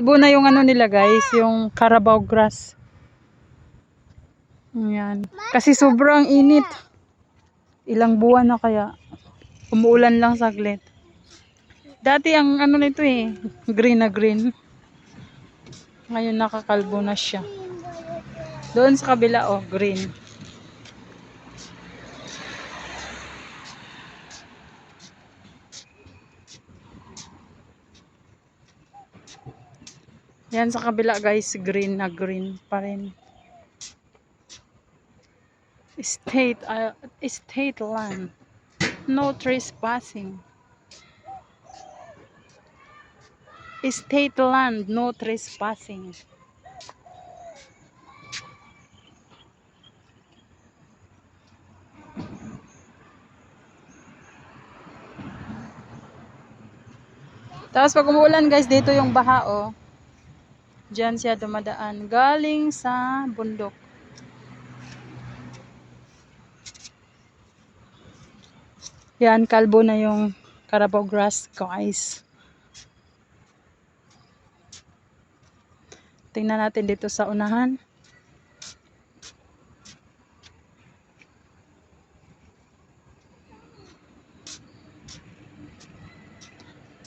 Kalbo na yung ano nila guys, yung Carabao grass. Ayan. Kasi sobrang init. Ilang buwan na kaya. Umuulan lang saglit. Dati ang ano nito eh, green na green. Ngayon nakakalbo na siya. Doon sa kabila oh, green. Yan sa kabila guys, green na green pa rin. State, uh, state land. No trespassing. State land, no trespassing. Tapos pag umuulan guys, dito yung baha oh. Diyan siya dumadaan. Galing sa bundok. Yan, kalbo na yung Carabao grass guys. Tingnan natin dito sa unahan.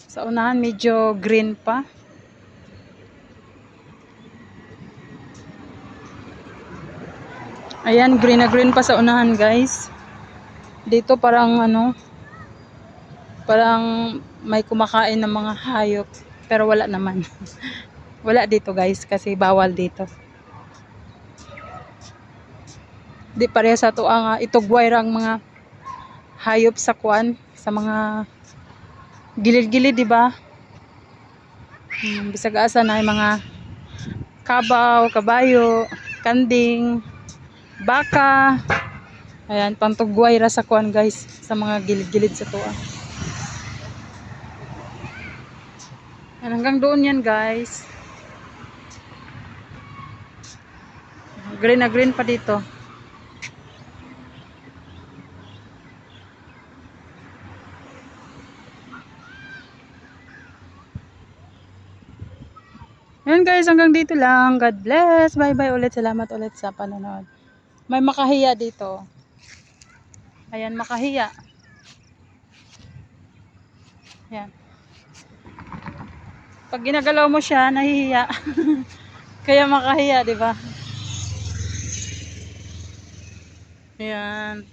Sa unahan medyo green pa. Ayan, green na green pa sa unahan, guys. Dito parang ano, parang may kumakain ng mga hayop. Pero wala naman. wala dito, guys, kasi bawal dito. Di pareha sa to ang uh, itugway rang mga hayop sa kwan, sa mga gilid-gilid, di ba? Hmm, bisag asa na yung mga kabaw, kabayo, kanding, baka. Ayan, pantugway ra sa kuan guys, sa mga gilid-gilid sa tuwa. Ayan, hanggang doon yan guys. Green na green pa dito. Ayan guys, hanggang dito lang. God bless. Bye-bye ulit. Salamat ulit sa panonood. May makahiya dito. Ayan, makahiya. Ayan. Pag ginagalaw mo siya, nahihiya. Kaya makahiya, di ba? Ayan.